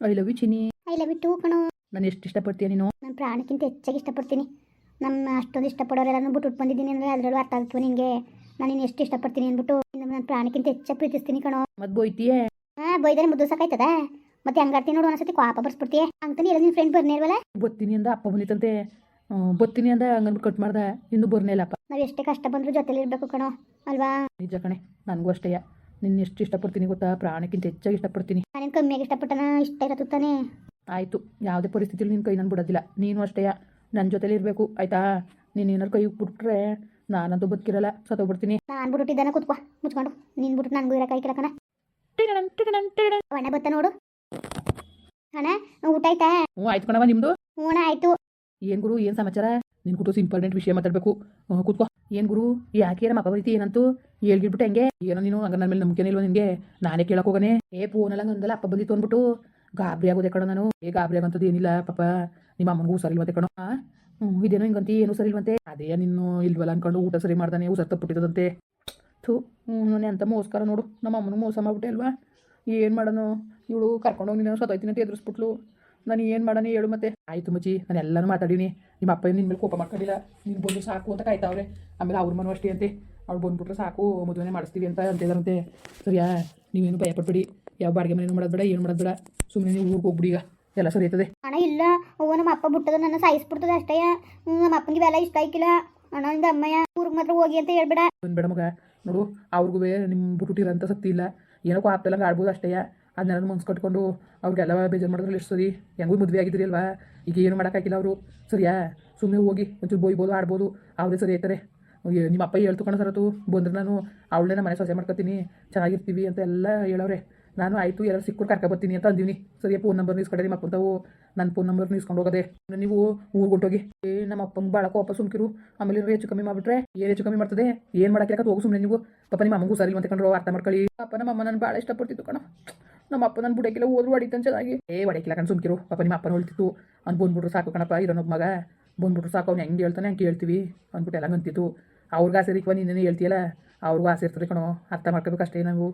I love you Chini I love you too ಕಣೋ. ನಾನು ಎಷ್ಟು ಇಷ್ಟಪಡ್ತೀಯ ನೀನು? ನನ್ನ ಪ್ರಾಣಕ್ಕಿಂತ ಹೆಚ್ಚಾಗಿ ಇಷ್ಟಪಡ್ತೀನಿ. ನಮ್ಮ ಅಷ್ಟೊಂದು ಇಷ್ಟಪಡೋರೆಲ್ಲ ಬಿಟ್ಟು ಬಂದಿದ್ದೀನಿ ಅಂದರೆ ಅದರಲ್ಲೂ ಅರ್ಥ ಆಗ್ತು ನಿನಗೆ. ನಾನು ನೀನು ಎಷ್ಟು ಇಷ್ಟಪಡ್ತೀನಿ ಅಂದ್ಬಿಟ್ಟು ನನ್ನ ಪ್ರಾಣಕ್ಕಿಂತ ಹೆಚ್ಚಾಗಿ ಪ್ರೀತಿಸ್ತೀನಿ ಕಣೋ. ಮತ್ತೆ ಬೋಯ್ತೀಯೇ? ಹಾಂ ಬೈದರೆ ಮುದ್ದು ಸಾಕಾಯ್ತದ ಮತ್ತೆ ಹಂಗಾಡ್ತೀನಿ ನೋಡು ಒಂದ್ಸತಿ ಕೋಪ ಬರ್ಸ್ಬಿಡ್ತೀಯ. ಅಂತಾನೆ ಎಲ್ಲ ನಿನ್ನ ಫ್ರೆಂಡ್ ಬರ್ನಿಲ್ವಲ್ಲ ಬತ್ತೀನಿ ಅಂದ ಅಪ್ಪ ಬಂದಿತ್ತಂತೆ. ಬರ್ತೀನಿ ಬತ್ತೀನಿ ಅಂದ ಹಂಗಂದ್ಬಿಟ್ಟು ಕಟ್ ಮಾಡ್ದೆ. ಇನ್ನೂ ಬರ್ನೇ ಇಲ್ಲಪ್ಪ. ನಾವು ಎಷ್ಟೇ ಕಷ್ಟ ಬಂದರೂ ಜೊತೆಲಿ ಇರಬೇಕು ಕಣೋ ಅಲ್ವಾ? ನಿಜ ಕಣೆ ನನಗೂ ಅಷ್ಟೇ. ನಿನ್ನ ಎಷ್ಟು ಇಷ್ಟಪಡ್ತೀನಿ ಗೊತ್ತಾ? ಪ್ರಾಣಕ್ಕಿಂತ ಹೆಚ್ಚಾಗಿ ಇಷ್ಟಪಡ್ತೀನಿ. ನಾನೇನು ಕಮ್ಮಿಯಾಗಿ ಇಷ್ಟಪಟ್ಟನ? ಇಷ್ಟ ಇರತ್ತು ತಾನೇ. ಆಯಿತು ಯಾವುದೇ ಪರಿಸ್ಥಿತಿಲಿ ನಿನ್ನ ಕೈ ನಾನು ಬಿಡೋದಿಲ್ಲ. ನೀನು ಅಷ್ಟೇ ನನ್ನ ಜೊತೆಲಿ ಇರಬೇಕು ಆಯಿತಾ? ನೀನು ಏನಾರು ಕೈ ಬಿಟ್ಬಿಟ್ರೆ ನಾನಂತೂ ಬದುಕಿರಲ್ಲ ಬಿಡ್ತೀನಿ ನಾನು ಬಿಟ್ಟಿದ್ದಾನೆ ಕೂತ್ಕೋ. ಮುಚ್ಕೊಂಡು. ನೀನು ಬಿಟ್ಟು ನನಗೂ ಇರೋ ಕೈ ಕೆಳಕಣ. ಒಣ ಬತ್ತ ನೋಡು. ಅಣ್ಣ ಊಟ ಆಯ್ತಾ? ಹ್ಞೂ ಆಯ್ತು ಕಣವ ನಿಮ್ಮದು ಹ್ಞೂ ಆಯ್ತು. ಏನು ಗುರು ಏನು ಸಮಾಚಾರ? ನಿನ್ನ ಕುಟುಂಬ ಇಂಪಾರ್ಟೆಂಟ್ ವಿಷಯ ಮಾತಾಡಬೇಕು. ಕೂತ್ಕೋ. ಏನು ಗುರು? ಯಾಕೆ ನಮ್ಮ ಅಪವೈತಿ ಏನಂತೂ? ಹೇಳ್ಗಿಟ್ಬಿಟ್ಟು ಹೆಂಗೆ? ಏನೋ ನೀನು ಹಂಗ ನನ್ನ ಮೇಲೆ ನಂಬಿಕೆ ಇಲ್ವ ನಿನಗೆ? ನಾನೇ ಕೇಳಕ್ ಹೋಗನೆ. ಏ ಫೋನಲ್ಲ ಅಂದಲ್ಲ ಅಪ್ಪ ಬಂದಿತ್ತು ಅಂದ್ಬಿಟ್ಟು ಗಾಬರಿ ಆಗೋದೆ ಕಣೋ ನಾನು. ಏ, ಗಾಬರಿ ಆಗಂತದ್ದು ಏನಿಲ್ಲ, ಪಾಪ. ನಿಮ್ಮ ಅಮ್ಮನಿಗೂ ಇಲ್ವಂತೆ ಕಣೋ. ಹ್ಞೂ ಇದೇನೋ ಹಿಂಗಂತಿ, ಏನು ಸರಿ ಇಲ್ವಂತೆ? ಅದೇ ನಿನ್ನ ಇಲ್ವಲ್ಲ ಅನ್ಕೊಂಡು ಊಟ ಸರಿ ಮಾಡ್ದಾನೆ, ಹುಷಾರ್ ತಪ್ಪಿಟ್ಟಿದಂತೆ ಥೂ ಹ್ಞೂ ನಾನು ಎಂತ ಮೋಸ್ಕರ ನೋಡು. ನಮ್ಮ ಅಮ್ಮನಿಗೂ ಮೋಸ ಮಾಡ್ಬಿಟ್ಟೆ ಅಲ್ವಾ? ಏನು ಮಾಡೋಣ ಇವಳು ಕರ್ಕೊಂಡೋಗಿ ನೀನು ಸತ್ತೋಯ್ತೀನಿ ಅಂತ ಎದುರಿಸ್ಬಿಟ್ಲು. ನಾನು ಏನು ಮಾಡೋಣ ಹೇಳು ಮತ್ತೆ. ಆಯಿತು ಮಚ್ಚಿ ನಾನು ಎಲ್ಲನೂ ಮಾತಾಡೀನಿ. ನಿಮ್ಮ ಅಪ್ಪ ನಿನ್ನ ಮೇಲೆ ಕೋಪ ಮಾಡ್ಕೊಂಡಿಲ್ಲ. ನೀನು ಬಂದು ಸಾಕು ಅಂತ ಕಾಯ್ತಾವ್ರೆ. ಆಮೇಲೆ ಅವ್ರ ಮನೂ ಅಷ್ಟೇ ಅಂತೆ. ಅವ್ರು ಬಂದ್ಬಿಟ್ರೆ ಸಾಕು ಮದುವೆ ಮಾಡಿಸ್ತೀವಿ ಅಂತ ಅಂತಿದಾರಂತೆ. ಸರಿಯಾ? ನೀವೇನು ಭಯಪಡ್ಬೇಡಿ. ಯಾವ ಬಾಡಿಗೆ ಮನೇನು ಮಾಡೋದು ಬೇಡ ಏನು ಮಾಡೋದು ಬೇಡ. ಸುಮ್ಮನೆ ನೀವು ಊರಿಗೆ ಹೋಗ್ಬಿಡಿ ಈಗ. ಎಲ್ಲ ಸರಿ ಆಯ್ತದೆ? ಅಣ್ಣ ಇಲ್ಲ. ಅವ ನಮ್ಮ ಅಪ್ಪ ಬಿಟ್ಟದ ನನ್ನ ಸಾಯಿಸ್ಬಿಡ್ತದೆ ಅಷ್ಟೇ. ನಮ್ಮ ಅಪ್ಪನಿಗೆ ಬೆಲೆ ಇಷ್ಟ ಆಯ್ಕಿಲ್ಲ. ಅಣ್ಣ ಇಂದ ಅಮ್ಮಯ್ಯ ಊರಿಗೆ ಮಾತ್ರ ಹೋಗಿ ಅಂತ ಹೇಳ್ಬೇಡ. ಬೇಡ ಮಗ. ನೋಡು ಅವ್ರಿಗೂ ನಿಮ್ಮ ಬಿಟ್ಟು ಇರೋಂಥ ಸತ್ತಿ ಇಲ್ಲ. ಏನಕ್ಕೂ ಆಪ್ತೆಲ್ಲ ಆಡ್ಬೋದು ಅಷ್ಟೇ. ಅದನ್ನೆಲ್ಲ ಮನ್ಸು ಕಟ್ಕೊಂಡು ಅವ್ರಿಗೆಲ್ಲ ಬೇಜಾರು ಮಾಡಿದ್ರಲ್ಲ ಎಷ್ಟು ಸರಿ ಹೆಂಗೂ ಮದುವೆ ಆಗಿದ್ರಿ ಅಲ್ವಾ? ಈಗ ಏನು ಮಾಡೋಕ್ಕಾಗಿಲ್ಲ ಅವರು. ಸರಿಯಾ? ಸುಮ್ಮನೆ ಹೋಗಿ ಒಂಚೂರು ಬೋಯ್ಬೋದು ಆಡ್ಬೋದು. ಅವರೇ ಸರಿ ಆಯ್ತಾರೆ ನಿಮ್ಮ ಅಪ್ಪ ಹೇಳ್ತು ಕಣ ಸರತು. ಬಂದ್ರೆ ನಾನು ಅವಳನ್ನೇ ನಮ್ಮ ಮನೆ ಸೊಸೆ ಮಾಡ್ಕೊತೀನಿ. ಚೆನ್ನಾಗಿರ್ತೀವಿ ಅಂತ ಎಲ್ಲ ಹೇಳವ್ರೆ. ನಾನು ಆಯಿತು, ಎಲ್ಲರೂ ಸಿಕ್ಕರು ಕರ್ಕೊಬರ್ತೀನಿ ಅಂತ ಅಂದೀನಿ ಸರಿಯಾ ಫೋನ್ ನಂಬರ್ ಇಸ್ಕೊಂಡೆ ನಿಮ್ಮ ಅಪ್ಪಂತವು ನನ್ನ ಫೋನ್ ನಂಬರ್ ಇಸ್ಕೊಂಡು ಹೋಗೋದೆ. ನೀವು ಊರಿಗೆ ಹೊಂಟೋಗಿ. ಏ, ನಮ್ಮ ಅಪ್ಪಂಗೆ ಭಾಳ ಕೋಪ, ಸುಮ್ಕಿರು. ಆಮೇಲೆ ಹೆಚ್ಚು ಕಮ್ಮಿ ಮಾಡಿಬಿಟ್ರೆ ಏನು ಹೆಚ್ಚು ಕಮ್ಮಿ ಮಾಡ್ತದೆ? ಏನು ಮಾಡಕ್ಕೆ ಹೋಗು ಸುಮ್ಮನೆ ನೀವು. ಪಾಪ ನಿಮ್ಮ ಅಮ್ಮಗೂ ಸರಿ ಅಂತ ಕಂಡ್ರು ಅರ್ಥ ಮಾಡ್ಕೊಳ್ಳಿ. ಪಾಪ ನಮ್ಮ ಅಮ್ಮ ನಾನು ಭಾಳ ಇಷ್ಟಪಡ್ತಿತ್ತು ಕಣ. ನಮ್ಮ ಅಪ್ಪ ನನ್ನ ಬುಡಕ್ಕಿಲ್ಲ ಹೋದ್ರು, ಹೊಡಿತಾನೆ ಚೆನ್ನಾಗಿ. ಏ ಹೊಡಿಕಿಲ್ಲ ಕಣ್ ಸುಮ್ಕಿರು. ಪಾಪ ನಿಮ್ಮ ಅಪ್ಪನ ಹೊಳ್ತಿತ್ತು. ಅವ್ನು ಬಂದ್ಬಿಟ್ರು ಸಾಕು ಕಣಪ್ಪ ಇರೋನೊಬ್ಬ ಮಗ. ಬಂದ್ಬಿಟ್ರು ಸಾಕು, ಅವ್ನು ಹೆಂಗೆ ಹೇಳ್ತಾನೆ ಹಂಗೆ ಕೇಳ್ತೀವಿ ಅಂದ್ಬಿಟ್ಟು ಎಲ್ಲ ಅಂತಿತ್ತು ಅವ್ರಿಗೆ ಆಸೆ ಇರಿಕ್ವ ನೀನೇನು ಹೇಳ್ತೀಯಲ್ಲ? ಅವ್ರಿಗೂ ಆಸೆ ಇರ್ತದೆ ಕಣೋ. ಅರ್ಥ ಮಾಡ್ಕೋಬೇಕು ಅಷ್ಟೇ ನಾವು.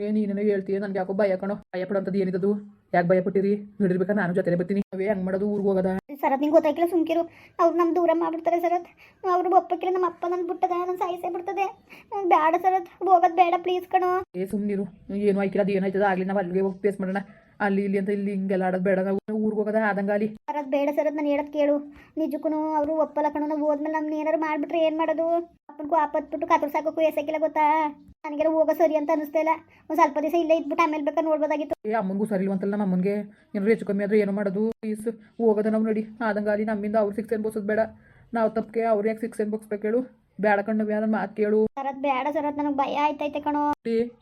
ಏ, ನೀನೇನೋ ಹೇಳ್ತೀಯ? ನನಗೆ ಯಾಕೋ ಭಯ ಕಣೋ. ಭಯ ಏನಿದ್ದು? ಏನಿದ್ದದು ಯಾಕೆ ಭಯ ಪಟ್ಟಿರಿ ನಾನು ಜೊತೆಲೆ ಬರ್ತೀನಿ. ಅವೇ ಹಂಗೆ ಮಾಡೋದು, ಊರಿಗೆ ಹೋಗೋದ? ಸರತ್, ನಿಂಗೆ ಗೊತ್ತಾಗಿಲ್ಲ ಸುಮ್ಕಿರು. ಅವ್ರು ನಮ್ಮ ದೂರ ಮಾಡ್ಬಿಡ್ತಾರೆ ಸರತ್. ಅವ್ರು ಒಪ್ಪಕ್ಕಿಲ್ಲ ನಮ್ಮ ಅಪ್ಪ ನನ್ನ ಬಿಟ್ಟದ ನನ್ನ ಸಾಯಿಸೇ ಬಿಡ್ತದೆ. ಬೇಡ ಸರತ್. ಹೋಗೋದು ಬೇಡ ಪ್ಲೀಸ್ ಕಣೋ. ಏ ಸುಮ್ಮನಿರು ಏನು ಆಯ್ಕಿಲ್ಲ ಅದು ಏನಾಯ್ತದ ಆಗಲಿ, ನಾವು ಅಲ್ಲಿಗೆ ಹೋಗಿ ಫೇಸ್ ಮಾಡೋಣ. ಅಲ್ಲಿ ಇಲ್ಲಿ ಅಂತ ಇಲ್ಲಿ ಹಿಂಗೆಲ್ಲ ಆಡೋದು ಬೇಡ. ನಾವು ಊರಿಗೆ ಹೋಗೋದ? ಆದಂಗಾಲಿ ಸರತ್ ಬೇಡ ಸರತ್ ನಾನು ಹೇಳೋದು ಕೇಳು. ನಿಜಕ್ಕೂ ಅವರು ಒಪ್ಪಲ್ಲ ಕಣೋ. ನಾವು ಹೋದ್ಮೇಲೆ ನಮ್ಗೆ ಏನಾರು ಮಾಡ್ಬಿಟ್ರೆ ಏನು ಮಾಡೋದು? ಅಪ್ಪನಿಗೂ ಆಪತ್ಬಿಟ್ಟು ಕಾತುರ್ ಸಾಕೋಕ್ಕೂ ಎಸಕ್ಕಿಲ್ಲ ಗೊತ್ತಾ? ನನಗೆಲ್ಲ ಹೋಗೋ ಸರಿ ಅಂತ ಅನಿಸ್ತಾ ಇಲ್ಲ. ಒಂದು ಸ್ವಲ್ಪ ದಿವಸ ಇಲ್ಲೇ ಇದ್ಬಿಟ್ಟು ಆಮೇಲೆ ಬೇಕಾ ನೋಡ್ಬೋದಾಗಿತ್ತು. ಏ ಅಮ್ಮನಿಗೂ ಸರಿ ಇಲ್ವಂತಲ್ಲ ನಮ್ಮ ಅಮ್ಮನಿಗೆ. ಏನಾದ್ರು ಹೆಚ್ಚು ಕಮ್ಮಿ ಆದ್ರೆ ಏನು ಮಾಡೋದು. ಪ್ಲೀಸ್ ಹೋಗೋದ ನಾವು ನೋಡಿ. ಆದಂಗಾಲಿ ನಮ್ಮಿಂದ ಅವ್ರು ಸಿಕ್ಸ್ ಅನ್ಬೋಸೋದು ಬೇಡ. ನಾವು ತಪ್ಪಿಗೆ ಅವ್ರು ಯಾಕೆ ಸಿಕ್ಸ್ ಅನ್ಬೋಸ್ಬೇಕು ಹೇಳು. ಬೇಡ ಕಣ್ಣು ಮಾತು ಕೇಳು. ಸರತ್ ಬೇಡ ಸರತ್ ನನಗೆ ಭಯ ಆಯ್ತೈತೆ ಕಣೋ.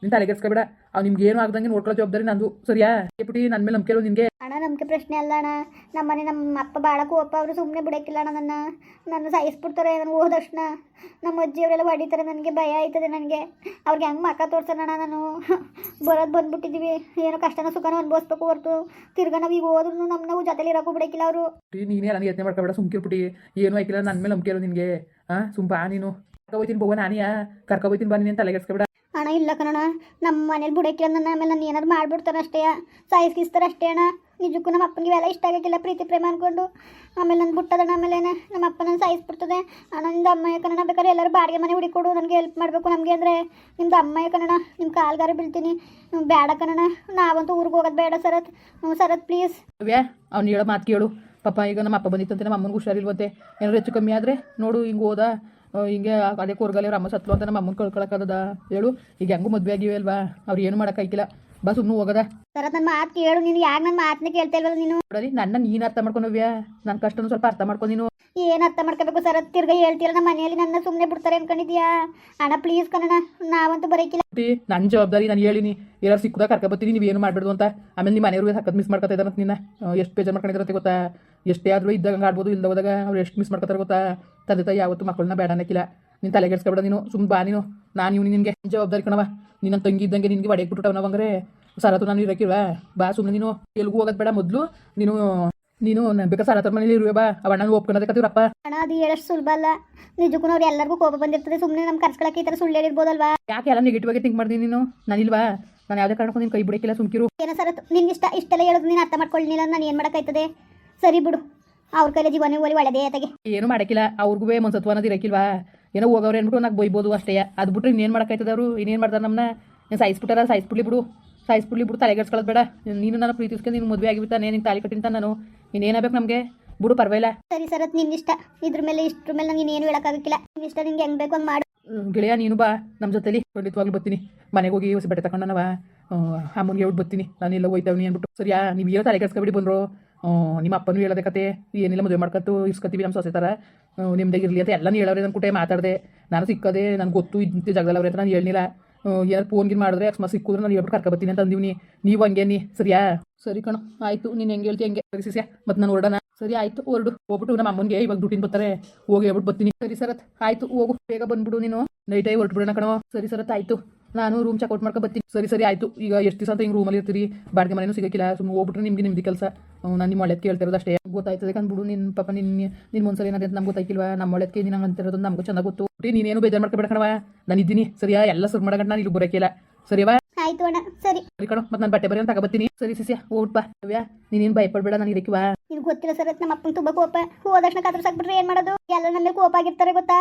ನಿನ್ ತಲೆಗೆಡ್ಸ್ಕೊಬೇಡ ಅವ್ ನಿಮ್ಗೆ ಏನು ಆಗ್ದಂಗೆ ನೋಡ್ಕೊಳ್ಳೋ ಜವಾಬ್ದಾರಿ ನಂದು. ಸರಿಯಾ? ಏಪುಟಿ ನನ್ನ ಮೇಲೆ ನಂಬಿಕೆ ನಿನಗೆ? ಅಣ್ಣ ನಮ್ಗೆ ಪ್ರಶ್ನೆ ಅಲ್ಲ ಅಣ್ಣ. ನಮ್ಮನೆ ನಮ್ಮ ಅಪ್ಪ ಭಾಳ ಕೋಪ ಅವರು ಸುಮ್ಮನೆ ಬಿಡಕ್ಕಿಲ್ಲ ಅಣ್ಣ ನನ್ನ. ನನ್ನ ಸಾಯಿಸ್ಬಿಡ್ತಾರೆ ನಾನು ಹೋದಕ್ಷಣ ನಮ್ಮ ಅಜ್ಜಿಯವರೆಲ್ಲ ಹೊಡಿತಾರೆ ನನಗೆ ಭಯ ಆಯ್ತದೆ ನನಗೆ. ಅವ್ರಿಗೆ ಹೆಂಗೆ ಮಕ್ಕ ತೋರ್ಸೋಣ ನಾನು? ಬರೋದು ಬಂದ್ಬಿಟ್ಟಿದ್ದೀವಿ ಏನೋ ಕಷ್ಟನ ಸುಖನ ಅನ್ಭವಿಸ್ಬೇಕು ಹೊರತು. ತಿರ್ಗ ನಾವು ಈಗ ಹೋದ್ರು ನಮ್ಮ ನಾವು ಜೊತೆಲಿ ಇರೋಕ್ಕೂ ಬಿಡಕ್ಕಿಲ್ಲ ಅವರು. ನೀನೇ ನನಗೆ ಯತ್ನೆ ಮಾಡ್ಕೊಬೇಡ ಸುಮ್ಕಿರ್ಬಿಟ್ಟು ಏನು ಆಯ್ಕಿಲ್ಲ ನನ್ನ ಮೇಲೆ ನಂಬಿಕೆ ನಿನಗೆ. ಹಾಂ ಸುಮ್ ಬಾ ನೀನು ಕರ್ಕೊಬೋಯ್ತೀನಿ ಬೋವ ನಾನಿಯಾ ಕರ್ಕೊಬೋಯ್ತೀನಿ ಬಾ ನೀನು ತಲೆಗೆಡ್ಸ್ಕೊಬೇಡ ಅಣ್ಣ ಇಲ್ಲ ಕಣಣ ನಮ್ಮ ಮನೇಲಿ ಬುಡಕ್ಕೆ ನನ್ನ ಆಮೇಲೆ ನಾನು ಏನಾದ್ರು ಮಾಡ್ಬಿಡ್ತಾರೆ ಅಷ್ಟೇ. ಸಾಯಿಸ್ಕಿಸ್ತಾರೆ ಅಷ್ಟೇ ಅಣ್ಣ. ನಿಜಕ್ಕೂ ನಮ್ಮ ಅಪ್ಪನಿಗೆ ಇವೆಲ್ಲ ಇಷ್ಟ ಆಗಕ್ಕಿಲ್ಲ ಪ್ರೀತಿ ಪ್ರೇಮ ಅನ್ಕೊಂಡು. ಆಮೇಲೆ ನನ್ನ ಬಿಟ್ಟದಣ್ಣ ಆಮೇಲೆ ನಮ್ಮ ಅಪ್ಪ ನನ್ನ ಸಾಯಿಸ್ಬಿಡ್ತದೆ. ಅಣ್ಣ ನಿಮ್ದು ಅಮ್ಮಯ್ಯ ಕನ್ನಡ ಬೇಕಾದ್ರೆ ಎಲ್ಲರೂ ಬಾಡಿಗೆ ಮನೆ ಹುಡಿಕೊಡು ನನಗೆ ಹೆಲ್ಪ್ ಮಾಡಬೇಕು ನಮಗೆ ಅಂದರೆ. ನಿಮ್ದು ಅಮ್ಮಯ್ಯ ಕನ್ನಡ ನಿಮ್ಮ ಕಾಲ್ಗಾರ ಬೀಳ್ತೀನಿ. ಬೇಡ ಕನ್ನಡ ನಾವಂತೂ ಊರಿಗೆ ಹೋಗೋದು ಬೇಡ ಸರತ್. ಸರತ್ ಪ್ಲೀಸ್ ಅವ್ಯಾ ಅವ್ನು ಹೇಳೋ ಮಾತು ಕೇಳು. ಪಾಪ ಈಗ ನಮ್ಮ ಅಪ್ಪ ಬಂದಿತ್ತಂತೆ ನಮ್ಮ ಅಮ್ಮನಿಗೆ ಹುಷಾರಿಲ್ವಂತೆ. ಏನಾದ್ರು ಹೆಚ್ಚು ಕಮ್ಮಿ ಆದರೆ ನೋಡು ಹಿಂಗೆ ಹೋದ ಹಿಂಗೆ ಅದೇ ಕೂರ್ಗಲ್ಲಿ ಅವ್ರ ಅಮ್ಮ ಸತ್ಲು ಅಂತ ನಮ್ಮ ಅಮ್ಮನ ಕಳ್ಕೊಳಕದ ಹೇಳು. ಈಗ ಹೆಂಗು ಮದುವೆ ಆಗಿವೆ ಅಲ್ವಾ? ಅವ್ರು ಏನು ಮಾಡೋಕ್ಕಾಗಿಲ್ಲ ಬಸ್ ಸುಮ್ಮನೆ ಹೋಗದ. ಸರ ನನ್ನ ಮಾತು ಕೇಳು. ನೀನು ಯಾಕೆ ನನ್ನ ಮಾತನ್ನ ಕೇಳ್ತಾ ಇಲ್ವಲ್ಲ ನೀನು? ನೋಡಿ ನನ್ನ ನೀನು ಅರ್ಥ ಮಾಡ್ಕೊಂಡವ್ಯಾ ನನ್ನ ಕಷ್ಟನೂ ಸ್ವಲ್ಪ ಅರ್ಥ ಮಾಡ್ಕೊಂಡು ನೀನು. ಏನು ಅರ್ಥ ಮಾಡ್ಕೋಬೇಕು ಸರ್? ತಿರ್ಗ ಹೇಳ್ತೀರ ನಮ್ಮ ಮನೆಯಲ್ಲಿ ನನ್ನ ಸುಮ್ಮನೆ ಬಿಡ್ತಾರೆ ಅನ್ಕೊಂಡಿದ್ಯಾ ಅಣ್ಣ ಪ್ಲೀಸ್ ಕಣ್ಣ ನಾವಂತೂ ಬರೀಕಿಲ್ಲ. ಬಿಟ್ಟು ನನ್ನ ಜವಾಬ್ದಾರಿ ನಾನು ಹೇಳಿನಿ. ಎಲ್ಲರೂ ಸಿಕ್ಕದಾಗ ಕರ್ಕೊಬತ್ತೀನಿ ನೀವು ಏನು ಮಾಡಬೇಡ್ದು ಅಂತ. ಆಮೇಲೆ ನಿಮ್ಮ ಮನೆಯವ್ರಿಗೆ ಸಖತ್ ಮಿಸ್ ಮಾಡ್ಕೊತಾ ಇದ್ದಾರೆ ನಿನ್ನ. ಎಷ್ಟು ಬೇಜಾರು ಮಾಡ್ಕೊಂಡಿದ್ದಾರೆ ಗೊತ್ತಾ? ಎಷ್ಟೇ ಆದರೂ ಇದ್ದಾಗ ಆಡ್ಬೋದು ಇಲ್ಲದ ಹೋದಾಗ ಅವ್ರು ಎಷ್ಟು ಮಿಸ್ ಮಾಡ್ಕೊತಾರೆ ಗೊತ್ತಾ? ತಂದೆ ತಾಯಿ ಯಾವತ್ತು ಮಕ್ಕಳನ್ನ ಬೇಡ ಅನ್ನಕ್ಕಿಲ್ಲ ತಲೆ ತಲೆಗೆಡ್ಸ್ಕೊಬೇಡ ನೀನು ಸುಮ್ಮ ಬಾ ನೀನು. ನಾನು ಇವ್ನು ನಿನಗೆ ಜವಾಬ್ದಾರಿ ಕಣವ ನಿನ್ನ ತಂಗಿ ಇದ್ದಂಗೆ ನಿನಗೆ ಒಡೆಗೆ ಬಿಟ್ಟು ಸರತು ನಾನು ಇರೋಕ್ಕಿಲ್ವಾ ಬಾ ಸುಮ್ಮನೆ ನೀನು. ಎಲ್ಗೂ ಹೋಗೋದು ಬೇಡ ಮೊದಲು. ನೀನು ನೀನು ಬೇಕಾ ಸಾಲ ಮನೇಲಿ ಇರುವೆ ಬಾ ಅವ ಅಣ್ಣನ ಒಪ್ಕೊಳೋದಕ್ಕತ್ತಿರಪ್ಪ ಅಣ್ಣ ಅದು ಹೇಳಷ್ಟು ಸುಲಭ ಅಲ್ಲ. ನಿಜಕ್ಕೂ ಅವ್ರು ಎಲ್ಲರಿಗೂ ಕೋಪ ಬಂದಿರ್ತದೆ. ಸುಮ್ಮನೆ ನಮ್ಮ ಕರ್ಸ್ಕೊಳಕ್ಕೆ ಈ ತರ ಸುಳ್ಳು ಹೇಳಿರ್ಬೋದಲ್ವಾ? ಯಾಕೆ ಎಲ್ಲ ನೆಗೆಟಿವ್ ಆಗಿ ತಿಂಕ್ ಮಾಡ್ತೀನಿ ನೀನು? ನಾನಿಲ್ವಾ ನಾನು ಯಾವುದೇ ಕಾರಣಕ್ಕೂ ನೀನು ಕೈ ಬಿಡಕ್ಕಿಲ್ಲ ಸುಮ್ಕಿರು. ಏನೋ ಸರ್ ನಿನ್ನ ಇಷ್ಟ ಇಷ್ಟೆಲ್ಲ ಹೇಳೋದು ನೀನು ಅರ್ಥ ಮಾಡ್ಕೊಳ್ಳಿಲ್ಲ ನಾನು ಏನು ಮಾಡೋಕ್ಕಾಯ್ತದೆ? ಸರಿ ಬಿಡು. ಅವ್ರ ಕೈಲಿ ಜೀವನ ಒಲಿ ಒಳ್ಳೆದೇ ಆತಗೆ. ಏನು ಮಾಡಕ್ಕಿಲ್ಲ. ಅವ್ರಿಗೂ ಮನ್ಸತ್ವ ಅನ್ನೋದು ಇರಕ್ಕಿಲ್ವಾ? ಏನೋ ಹೋಗೋರು ಏನ್ಬಿಟ್ಟು ನಾಕ್ ಬೈಬೋದು ಅಷ್ಟೇ. ಅದು ಬಿಟ್ರೆ ಇನ್ನೇನು ಮಾಡೋಕ್ಕಾಯ್ತದೆ ಅವರು? ಇನ್ನೇನು ಮಾಡ್ತಾರೆ ನಮ್ಮನ್ನ ನೀನು ಸಾಯಿಸ್ಬಿಟ್ಟಾರ ಸಾಯಿಸ್ಬಿಡ್ಲಿ ಬಿಡು. ಸಾಯಿಸ್ಬಿಡ್ಲಿ ಬಿಡು ತಲೆಗೆಡ್ಸ್ಕೊಳ್ಳೋದು ಬೇಡ. ನೀನು ನನ್ನ ಪ್ರೀತಿಸ್ಕೊಂಡು ನೀನು ಮದುವೆ ಆಗಿಬಿಡ್ತಾನೆ ನಿನ್ನ ತಾಲಿ ಕಟ್ಟಿಂತ ನಾನು. ಇನ್ನೇನಾಗಬೇಕು ನಮಗೆ? ಬಿಡು ಪರವಾಗಿಲ್ಲ. ಸರಿ ಸರ್ ನಿನ್ನ ಇಷ್ಟ. ಇದ್ರ ಮೇಲೆ ಇಷ್ಟ್ರ ಮೇಲೆ ನಂಗೆ ಏನು ಹೇಳೋಕ್ಕಾಗಕ್ಕಿಲ್ಲ ನಿನ್ನ ಇಷ್ಟ ನಿಂಗೆ ಹೆಂಗ್ ಬೇಕು ಹಂಗೆ ಮಾಡು. ಗೆಳೆಯ ನೀನು ಬಾ. ನಮ್ಮ ಜೊತೆಲಿ ಖಂಡಿತವಾಗ್ಲೂ ಬರ್ತೀನಿ. ಮನೆಗೆ ಹೋಗಿ ಹೊಸ ಬಟ್ಟೆ ತಗೊಂಡನವ ಅಮ್ಮನಿಗೆ ಹೇಳ್ಬಿಟ್ಟು ಬರ್ತೀನಿ. ನಾನು ಎಲ್ಲ ಹೋಯ್ತವನಿ ಅಂದ್ಬಿಟ್ಟು ಸರಿಯಾ ನೀವು ಏನೋ ತಲೆ ಕೆಡ್ಸ್ಕೊಬಿಡಿ ಬಂದರು. ನಿಮ್ಮ ಅಪ್ಪನೂ ಹೇಳದೆ ಕತೆ. ಏನಿಲ್ಲ ಮದುವೆ ಮಾಡ್ಕೊತು ಇಸ್ಕೊತೀವಿ ನಮ್ಮ ಸೊಸೆ ಥರ ನಿಮ್ದಾಗ ಇರಲಿ ಅಂತ ಎಲ್ಲನೂ ಹೇಳೋರೆ ನನ್ನ ಕುಟೆ ಮಾತಾಡಿದೆ. ನಾನು ಸಿಕ್ಕದೆ ನನಗೆ ಗೊತ್ತು ಇಂಥ ಜಾಗದಲ್ಲಿ ಅವ್ರೆ ಅಂತ ನಾನು ಹೇಳಿಲ್ಲ ಯಾರು ಫೋನ್ ಗಿನ್ ಮಾಡಿದ್ರೆ ಅಕಸ್ಮಾತ್ ಸಿಕ್ಕಿದ್ರೆ ನಾನು ಹೇಳ್ಬಿಟ್ಟು ಕರ್ಕೊಬತ್ತೀನಿ ಅಂತ ಅಂದಿವ್ನಿ ನೀವು ಹಂಗೆ ನೀ, ಸರಿಯಾ? ಸರಿ ಕಣೋ, ಆಯ್ತು, ನೀನು ಹೆಂಗೆ ಹೇಳ್ತಿ ಹಂಗೆ? ಸರಿ ಸಿಸ್ಯಾ, ಮತ್ತು ನಾನು ಹೊರಡೋಣ. ಸರಿ, ಆಯ್ತು, ಹೊರಡು. ಹೋಗ್ಬಿಟ್ಟು ನಮ್ಮ ಅಮ್ಮನಿಗೆ ಇವಾಗ ದುಡ್ಡಿನ ಬರ್ತಾರೆ. ಹೋಗಿ ಹೇಳ್ಬಿಟ್ಟು ಬರ್ತೀನಿ. ಸರಿ ಸರತ್, ಆಯ್ತು, ಹೋಗು. ಬೇಗ ಬಂದ್ಬಿಡು ನೀನು. ನೈಟೇ ಹೊರಟು ಬಿಡೋಣ ಕಣೋ. ಸರಿ ಸರತ್, ಆಯಿತು. ನಾನು ರೂಮ್ ಚೆಕ್ಔಟ್ ಮಾಡ್ಕೊ ಬರ್ತೀನಿ. ಸರಿ ಸರಿ ಆಯಿತು. ಈಗ ಎಷ್ಟು ದಿವಸ ಅಂತ ಹಿಂಗೆ ರೂಮಲ್ಲಿ ಇರ್ತೀರಿ? ಬಾಡಿಗೆ ಮನೇನೂ ಸಿಗಕ್ಕಿಲ್ಲ. ಸುಮ್ಮನೆ ಹೋಗ್ಬಿಟ್ರೆ ನಿಮಗೆ ನಿಮ್ದು ಕೆಲಸ. ನಾನು ನಿಮ್ಮ ಒಳ್ಳೆದಕ್ಕೆ ಹೇಳ್ತಿರೋದು ಅಷ್ಟೇ. ಗೊತ್ತಾಯ್ತದೆ ಕಂದ್ಬಿಡು ನಿನ್ನ ಪಾಪ ನಿನ್ನ ನಿನ್ನ ಒಂದ್ಸಲ ಏನಾದ್ರೆ ಅಂತ ನಮ್ಗೆ ಗೊತ್ತಾಗಿಲ್ವಾ ನಮ್ಮ ಒಳ್ಳೆದಕ್ಕೆ ನೀನು ಹಂಗೆ ಅಂತಿರೋದು ನಮಗೂ ಚೆನ್ನಾಗಿ ಗೊತ್ತು. ನೀನೇನು ಬೇಜಾರು ಮಾಡ್ಕೊಬೇಡ ಕಣವ ನಾನು ಇದ್ದೀನಿ. ಸರಿಯಾ? ಎಲ್ಲ ಸುರು ಮಾಡಗಂಟ ನಾನು ಇಲ್ಲಿ. ಬರೋಕ್ಕಿಲ್ಲ ಸರಿವಾ ಆಯ್ತು ಅಣ್ಣ. ಸರಿ. ಸರಿ ಕಣ. ಮತ್ತೆ ನಾನು ಬಟ್ಟೆ ಬರೀ ಬರ್ತೀನಿ. ಸರಿ ಸಿಸ್ಯಾ. ಹೋಗ್ಬಿಟ್ ಬಾ. ಅವ್ಯಾ ನೀನೇನು ಭಯಪಡ್ಬೇಡ ನಾನು ಇರಕ್ಕಿವಾ ನಿನ್ ಗೊತ್ತಿಲ್ಲ ಸರ್ ನಮ್ಮ ಅಪ್ಪನ ತುಂಬಾ ಕೋಪ. ಹೋದ ತಕ್ಷಣ ಕತ್ರ ಏನ್ ಮಾಡೋದು? ಎಲ್ಲ ನನ್ನ ಕೋಪ ಆಗಿರ್ತಾರೆ ಗೊತ್ತಾ?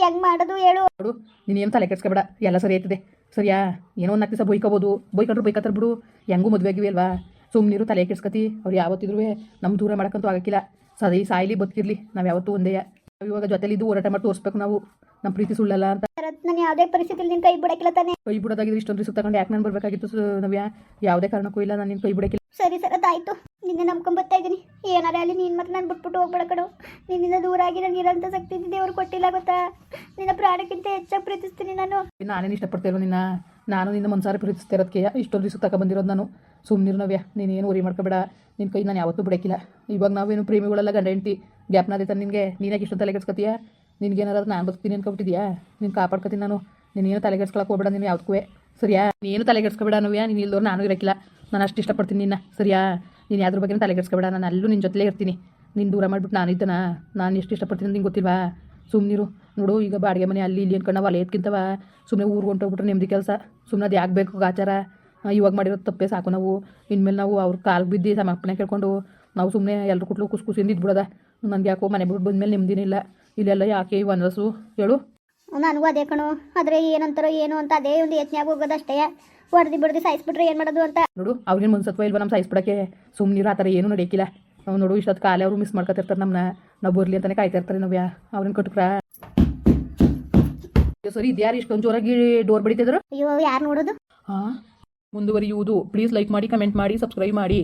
ಹೆಂಗ್ ಮಾಡೋದು ಹೇಳು. ನೋಡು ನೀನೇನು ತಲೆ ಕೆಡ್ಸ್ಕೊಬೇಡ. ಎಲ್ಲ ಸರಿ ಆಯ್ತದೆ. ಸರಿಯಾ? ಏನೋ ಒಂದು ನಾಲ್ಕು ದಿವಸ ಬೈಕೋಬೋದು. ಬೈಕೊಂಡ್ರು ಬೈಕತ್ತರ ಬಿಡು. ಹೆಂಗೂ ಮದುವೆ ಆಗಿವಿ ಅಲ್ವಾ? ಸುಮ್ಮನಿರು ತಲೆ ಕೆಡ್ಸ್ಕತಿ. ಅವ್ರು ಯಾವತ್ತಿದ್ರು ನಮ್ಮ ದೂರ ಮಾಡೋಕ್ಕಂತೂ ಆಗಕ್ಕಿಲ್ಲ. ಸದೈ ಸಾಯಿಲಿ ಬದುಕಿರ್ಲಿ. ನಾವು ಯಾವತ್ತೂ ಒಂದೇ. ನಾವು ಇವಾಗ ಜೊತೆಲಿದ್ದು ಹೋರಾಟ ಮಾಡಿ ತೋರಿಸ್ಬೇಕು ನಾವು. ನಮ್ಮ ಪ್ರೀತಿ ಸುಳ್ಳಲ್ಲ ಅಂತ. ನಾನು ಯಾವುದೇ ಪರಿಸ್ಥಿತಿಯಲ್ಲಿ ನಿನ್ನ ಕೈ ಬಿಡಕ್ಕಿಲ್ಲ ತಾನೆ? ಕೈ ಬಿಡೋದಾಗಿದ್ರೆ ಇಷ್ಟೊಂದು ರಿಸ್ಕ್ ತಗೊಂಡು ಯಾಕೆ ನಾನು ಬರಬೇಕಾಗಿತ್ತು ನವ್ಯ? ಯಾವುದೇ ಕಾರಣಕ್ಕೂ ಇಲ್ಲ ನಾನು ನಿನ್ನ ಕೈ ಬಿಡಕ್ಕಿಲ್ಲ. ಸರಿ ಸರ್ ಆಯಿತು ನಿನ್ನೆ ನಂಬ್ಕೊಂಡ್ ಬರ್ತಾ ಇದ್ದೀನಿ. ಏನಾರ ಅಲ್ಲಿ ನೀನು ಮತ್ತೆ ನಾನು ಬಿಟ್ಬಿಟ್ಟು ಹೋಗ್ಬೇಡ ಕಣೋ. ನಿನ್ನಿಂದ ದೂರ ಆಗಿ ನನಗೆ ಇರೋಂಥ ಶಕ್ತಿ ದೇವ್ರು ಕೊಟ್ಟಿಲ್ಲ ಗೊತ್ತಾ? ನಿನ್ನ ಪ್ರಾಣಕ್ಕಿಂತ ಹೆಚ್ಚಾಗಿ ಪ್ರೀತಿಸ್ತೀನಿ ನಾನು. ನಾನೇನು ಇಷ್ಟಪಡ್ತಿರೋ ನಿನ್ನ? ನಾನು ನಿನ್ನ ಮನ್ಸಾರ ಪ್ರೀತಿಸ್ತಿರೋದಕ್ಕೆ ಇಷ್ಟೊಂದು ದಿವಸ ತಕ ಬಂದಿರೋದು ನಾನು. ಸುಮ್ಮನಿರು ನವ್ಯ ನೀನೇನು ಉರಿ ಮಾಡ್ಕೋಬೇಡ. ನಿನ್ನ ಕೈ ನಾನು ಯಾವತ್ತೂ ಬಿಡಕ್ಕಿಲ್ಲ. ಇವಾಗ ನಾವೇನು ಪ್ರೇಮಿಗಳೆಲ್ಲ ಗಂಡ ಹೆಂಡ್ತಿ ಗ್ಯಾಪ್ನ ಅದೇ ನಿನಗೆ. ನೀನಾಗಿ ಇಷ್ಟೊಂದು ತಲೆಗೆಡ್ಸ್ಕೊತೀಯ ಏನಾರ ನಾನು ಬದುಕ್ತೀನಿ ಅನ್ಕೊಬಿಟ್ಟಿದ್ಯಾ? ನೀನು ಕಾಪಾಡ್ಕೊತೀನಿ ನಾನು. ನೀನೇನು ತಲೆಗೆಡ್ಸ್ಕೊಳಕ್ಕೆ ಹೋಗ್ಬೇಡ ನೀನು ಯಾವ್ದಕ್ಕೂ ಸರಿಯಾ? ನೀನು ತಲೆಗೆಡ್ಸ್ಕೊಬೇಡ ನೋವ್ಯಾ. ನೀನು ಇಲ್ಲದವ್ರು ನಾನು ಇರಕ್ಕಿಲ್ಲ. ನಾನು ಅಷ್ಟು ಇಷ್ಟಪಡ್ತೀನಿ ನಿನ್ನ. ಸರಿಯಾ? ನೀನು ಯಾವ್ದ್ರ ಬಗ್ಗೆ ತಲೆಗೆಡ್ಸ್ಕೊಬೇಡ ನಾನು ಅಲ್ಲೂ ನಿನ್ನ ಜೊತೆಲೇ ಇರ್ತೀನಿ. ನೀನು ದೂರ ಮಾಡಿಬಿಟ್ಟು ನಾನು ಇದ್ದಾನ ನಾನು ಎಷ್ಟು ಇಷ್ಟಪಡ್ತೀನಿ ಅಂತ ನಿಂಗೆ ಗೊತ್ತಿಲ್ವಾ? ಸುಮ್ಮನಿರು ನೋಡು, ಈಗ ಬಾಡಿಗೆ ಮನೆ ಅಲ್ಲಿ ಇಲ್ಲಿ ಅನ್ಕೊಂಡು ನಾವು ಸುಮ್ಮನೆ ಊರಿಗೆ ಹೊಂಟೋಗ್ಬಿಟ್ರೆ ನೆಮ್ಮದಿ ಕೆಲಸ. ಸುಮ್ಮನೆ ಅದು ಯಾಕೆ ಬೇಕು ಆಚಾರ ಇವಾಗ ಮಾಡಿರೋ ತಪ್ಪೇ ಸಾಕು ನಾವು. ಇನ್ಮೇಲೆ ನಾವು ಅವ್ರ ಕಾಲು ಬಿದ್ದು ಸಮರ್ಪಣೆ ಕೇಳ್ಕೊಂಡು ನಾವು ಸುಮ್ಮನೆ ಎಲ್ಲರೂ ಕುಟ್ಲು ಕುಸ್ ಕುಸಿಂದ ಇದ್ಬಿಡೋದ. ನನಗೆ ಯಾಕೋ ಮನೆ ಬಿಟ್ಟು ಬಂದ್ಮೇಲೆ ನೆಮ್ಮದಿನೇ ಇಲ್ಲ. ಇಲ್ಲೆಲ್ಲ ಯಾಕೆ ವನರಸು ಹೇಳು. ನನಗೂ ಅದೇ ಕಣು. ಆದರೆ ಏನಂತಾರೋ ಏನು ಅಂತ ಅದೇ ಒಂದು ಯೋಚನೆ ಆಗೋಗೋದಷ್ಟೇ ಹೊಡೆದು ಬಿಡ್ದು ಸಾಯಿಸ್ಬಿಟ್ರೆ ಏನು ಮಾಡೋದು ಅಂತ? ನೋಡು ಅವ್ರೇನು ಮನ್ಸತ್ವ ಇಲ್ವಾ ನಮ್ಮ ಸಾಯಿಸ್ಬಿಡಕ್ಕೆ? ಸುಮ್ಮನಿರು ಆ ಥರ ಏನೂ ನಡೆಯಕ್ಕಿಲ್ಲ ನಾವು ನೋಡು ಇಷ್ಟೊತ್ತು ಕಾಲೇ ಅವರು ಮಿಸ್ ಮಾಡ್ಕೊತಿರ್ತಾರೆ ನಮ್ನ. ನಾವು ಬರ್ಲಿ ಅಂತಾನೆ ಕಾಯ್ತಾ ಇರ್ತಾರೆ ನಾವ್ಯ. ಅವ್ರನ್ನ ಕಟ್ಕ್ರ. ಸರಿ ಇದ್ಯಾರು ಇಷ್ಟೊಂದು ಜೋರಾಗಿ ಡೋರ್ ಬಡಿತಿದ್ರು ಅಯ್ಯೋ ಯಾರು ನೋಡೋದು? ಹಾ ಮುಂದುವರಿಯುವುದು. ಪ್ಲೀಸ್ ಲೈಕ್ ಮಾಡಿ ಕಮೆಂಟ್ ಮಾಡಿ ಸಬ್ಸ್ಕ್ರೈಬ್ ಮಾಡಿ.